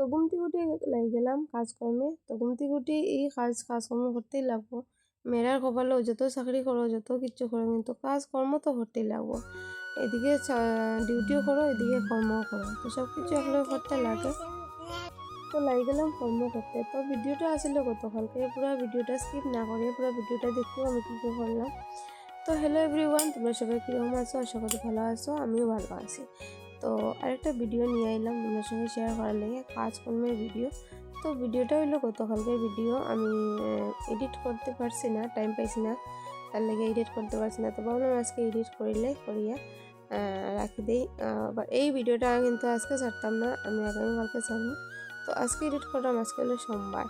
তো ঘুমতি উঠে লাই গেলাম কাজকর্মে। তো ঘুমতি উঠে এই কাজ, কাজকর্ম করতেই লাগবো। মেয়েরার কপালেও যত চাকরি করো, যত কিচ্ছু করো, কিন্তু কাজকর্ম তো করতেই লাগবো। এদিকে ডিউটিও করো, এদিকে কর্মও করো। তো সব কিছু একলগে করতে লাগে। তো লাই গেলাম কর্ম করতে। তো ভিডিওটা আসলে গতকালকে পুরো ভিডিওটা স্কিপ না করে, পুরো ভিডিওটা দেখতে আমি কী কী করলাম। তো হ্যালো এভরিওয়ান তোমরা সবাই কীরকম আছো? আশা করি ভালো আছো, আমিও ভালো আছি। তো আরেকটা ভিডিও নিয়ে আইলাম, তোমাদের সঙ্গে শেয়ার করার লেগে। কাজকর্মের ভিডিও তো ভিডিওটা হইল গতকালকের ভিডিও আমি এডিট করতে পারছি না টাইম পাইছি না। তার লেগে এডিট করতে পারছি না। তো ভাবলাম আজকে এডিট করিলে করিয়া রাখি দিই। আবার এই ভিডিওটা কিন্তু আজকে ছাড়তাম না, আমি আগামীকালকে ছাড়বো। তো আজকে এডিট করলাম, আজকে হলো সোমবার।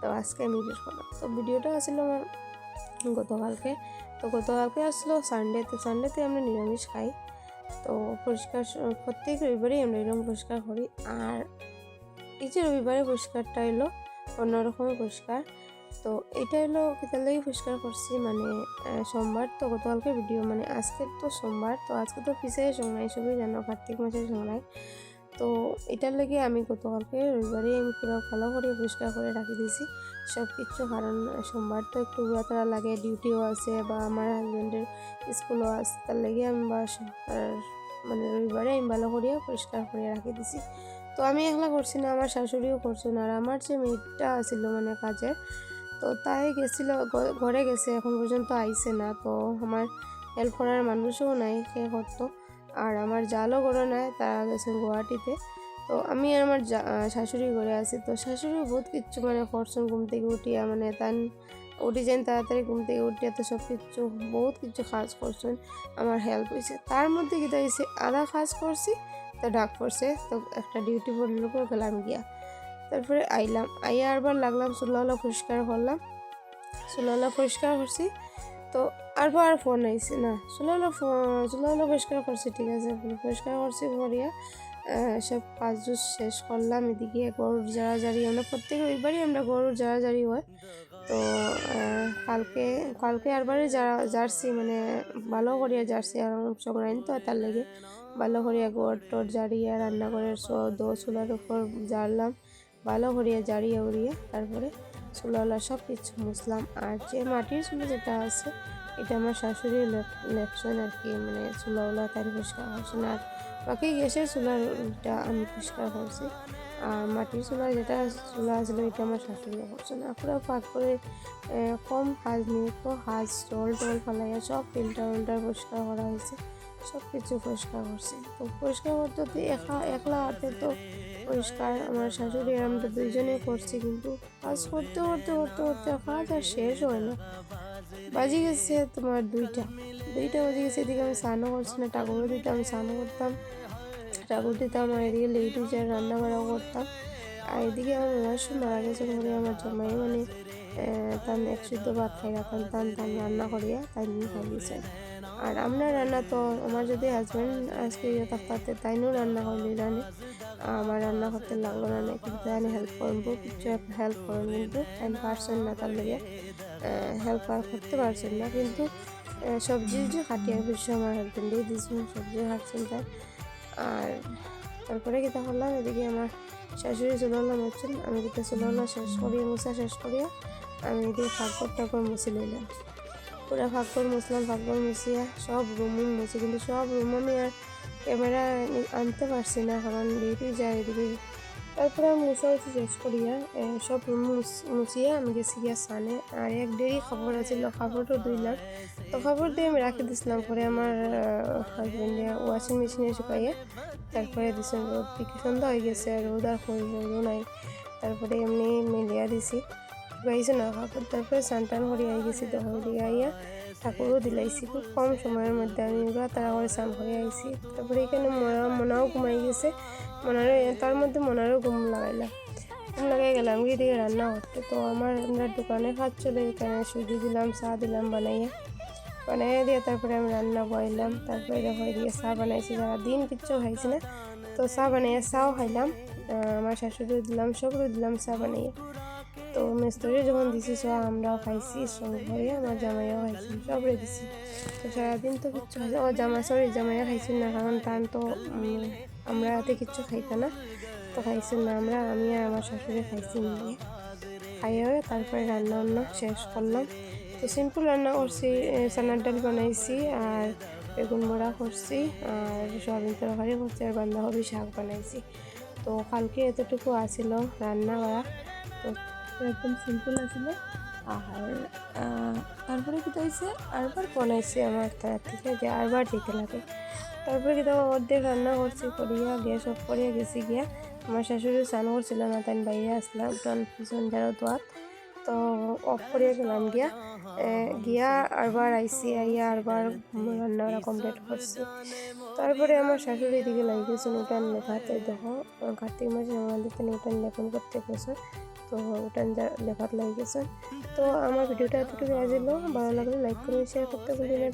তো আজকে আমি এডিট করলাম। তো ভিডিওটা আসলে আমার গতকালকে। তো গতকালকে আসলো সানডে তো সানডেতে আমরা নিরামিষ খাই। তো পরিষ্কার প্রত্যেক রবিবারই আমরা এরকম পরিষ্কার করি। আর এই যে রবিবারে পরিষ্কারটা এলো অন্যরকমের পরিষ্কার। তো এটা হলো কেতার পরিষ্কার করছি মানে সোমবার। তো গতকালকে ভিডিও মানে আজকে তো সোমবার, তো আজকে তো পিছিয়ে সময়? সবই জানো, কার্তিক মাসের সময়। তো এটার লেগে আমি গতকালকে রবিবারে আমি পুরো ভালো করে পরিষ্কার করে রাখি দিয়েছি। সব কিছু কারণ সোমবার তো একটু ঘোরাতরা লাগে ডিউটিও আছে বা আমার হাজব্যান্ডের স্কুলও আছে, তার লেগে আমি বা মানে রবিবারে আমি ভালো করিয়া পরিষ্কার করে রাখি দিছি তো আমি একলা করছি না, আমার শাশুড়িও করছে না, আর আমার যে মেয়েটা আছিল মানে কাজের, তো তাই গেছিল ঘরে গেছে, এখন পর্যন্ত আইছে না, তো আমার হেল্প করার মানুষও নাই সে করতো? আর আমার জালও করে নেয়, তারা গেছেন গুয়াহাটিতে। তো আমি আর আমার শাশুড়ি ঘরে আছি। তো শাশুড়ি বহুত কিচ্ছু মানে করছেন ঘুম থেকে উঠিয়া মানে তান উঠি যান তাড়াতাড়ি ঘুম থেকে উঠিয়া তো সব কিছু বহুত কিছু কাজ করছেন, আমার হেল্প হয়েছে তার মধ্যে কি হয়েছে আধা কাজ করছি, তো ডাক পড়ছে, তো একটা ডিউটি পড়ল গেলাম গিয়া। তারপরে আইলাম, আইয়া আরবার লাগলাম চুলাওলা পরিষ্কার করলাম। চুলাওলা পরিষ্কার করছি তো আরবার আর ফোন আইছে না। চুলাওলা চুলাওলা পরিষ্কার করছি, ঠিক আছে, পরিষ্কার করছি, করিয়া সব কাজ শেষ করলাম। এদিকে গরুর জারি আমরা প্রত্যেক রবিবারই আমরা গরুর জারি হয়। তো কালকে কালকে আরবারে জার্সি মানে ভালো করিয়া জার্সি আর সংগ্রাইন তো তার লেগে। ভালো করিয়া গোড় টোর জারিয়া রান্না করে দো, চুলার উপর জারলাম ভালো করিয়া জারিয়া উড়িয়ে, তারপরে চুলাওয়ালা সব কিছু মুসলাম আর যে মাটির চুলা যেটা আছে, এটা আমার শাশুড়ির লেপশন আর কি মানে চুলাওয়ালা তার পরিষ্কার হচ্ছে না। আর বাকি গ্যাসের চুলাটা আমি পরিষ্কার করছি। আর মাটির চুলা যেটা চুলা ছিল, এটা আমার শাশুড়ি করছে না। পুরো পাক করে কম কাজ নিয়ে তো হাজ, জল টল ফেলাইয়া সব ফিল্টার উল্টার পরিষ্কার করা হয়েছে। সব কিছু পরিষ্কার করছে। তো পরিষ্কার করতে তো একা, একলা হাতে তো পরিষ্কার, আমার শাশুড়ি আর আমরা দুইজনেই করছি, কিন্তু কাজ করতে করতে করতে করতে কাজ আর শেষ হয় না। বাজি গেছে তোমার দুইটা। দুইটা বাজি গেছে, এদিকে আমি স্নানও করছি না ঠাকুরও দিতে আমি স্নানও করতাম। ঠাকুর দিতাম আর এদিকে লেট হয়ে যায় রান্না বাড়াও করতাম। আর এদিকে আমার মাসু মারা গেছে করে আমার জামাই মানে তান এক শুদ্ধ ভাত খাই রাখান তান তান রান্না করিয়া তাই নিয়ে খাই দিয়েছে আর আমরা রান্না তো, আমার যদি হাজব্যান্ড আজকে ইয়ে থাকতে তাইনও রান্না করলি রানে আমার রান্না করতে লাগল না কিন্তু আমি হেল্প করব, কিছু হেল্প করুন কিন্তু আমি পারছেন না তার লেগে হেল্প আর করতে পারছেন না, কিন্তু সবজি যে খাটিয়ে বেশি আমার হাজব্যান্ডেই দিয়েছেন সবজি খাচ্ছেন তাই। আর তারপরে কি করলাম, এদিকে আমার শাশুড়ি চুলালাম হচ্ছেন আমি দিকে চুলালা শেষ করিয়া, মুছা শেষ করিয়া, আমি এদিকে ফাঁকর টাকর মুছে নিলাম। পুরো ফাঁকর মুছলাম ফাঁকর মুছিয়া সব রুম মুছি, কিন্তু সব রুম আমি আর ক্যামেরা আনতে পারছি না, কারণ ডিউটি যায় এদিকে তারপরে মুছা মুছি শেষ করিয়া সব মুছিয়া আমি গেছি গিয়া সানে আর এক দেরি খবর আছিল খবরটা দুইলাম তো খবর দিয়ে আমি রাখি দিছিলাম, পরে আমার হাজব্যান্ডে ওয়াশিং মেশিনে শুকাইয়া, তারপরে দিছে রোদ সন্ধ্যা হয়ে গেছে, আর রোদ আর রোদও নাই। তারপরে এমনি মিলিয়া দিছি। শুকাইছে না কাপড় তারপরে সান টান করিয়া গেছি তো আইয়া ঠাকুরও দিলাইছি, খুব কম সময়ের মধ্যে আমি ওরা তারা স্নান করে আইছি। তারপরে এখানে মনা মনাও ঘুমাই গেছে, মনারও তার মধ্যে মনারও ঘুম লাগাইলাম। ঘুম লাগাই গেলাম, গিয়ে দিকে রান্না করতে তো আমার আমরা দোকানে খাচ্ছ এখানে সুজি দিলাম, চা দিলাম, বানাইয়া। বানাইয়া দিয়ে তারপরে আমি রান্না বইলাম। তারপরে দেখো দিয়ে চা বানাইছি যারা দিন কিচ্ছু খাইছি না। তো চা বানাইয়া, চাও খাইলাম। আমার শাশুড়ি দিলাম সবরও দিলাম চা বানাইয়া। তো মেস্তরি যখন দিছি, সব আমরাও খাইছি সঙ্গে ঘরে আমার জামাইও খাইছি সবরে দিছি তো সারাদিন তো কিচ্ছু খাইছি ও জামা সরি জামাইয়া খাইছি না, কারণ টান তো আমরা হাতে কিচ্ছু খাইতা না, তো খাইছি না আমরা, আমি আর আমার শাশুড়ি খাইছি নিয়ে। খাইয়ে তারপরে রান্না বান্না শেষ করলাম। তো সিম্পল রান্না করছি চানার ডাল বানাইছি আর বেগুন বড়া করছি আর সয়াবিন তরকারি করছি আর বান্ধাকপি শাক বানাইছি। তো কালকে এতটুকু আসিল রান্না করা। একদম সিম্পল আছিল আর তারপরে কী হয়েছে? আরবার বানাইছি আমার তার থেকে যে আরবার দিতে লাগে। তারপরে কি অর্ধেক রান্না করছি করিয়া গ্যাস অফ করিয়া গেছি গিয়া। আমার শাশুড়ি স্নান করছিল না, তাই বাইরে আসলাম। উঠান পিছন যারা দোয়াত, তো অফ করিয়া গেলাম গিয়া। গিয়া আরবার আইসি, আইয়া আরবার রান্না কমপ্লিট করছি। তারপরে আমার শাশুড়ি দিকে লাগিয়েছে উঠান লেখাতে দেখো কার্তিক মাসে আমাদের উঠান লেখন করতে গেছে। তো উঠান লেখাত লাগিয়েছে তো আমার ভিডিওটা এতটুকু আসিল ভালো লাগলে লাইক করে শেয়ার করতে বলি না।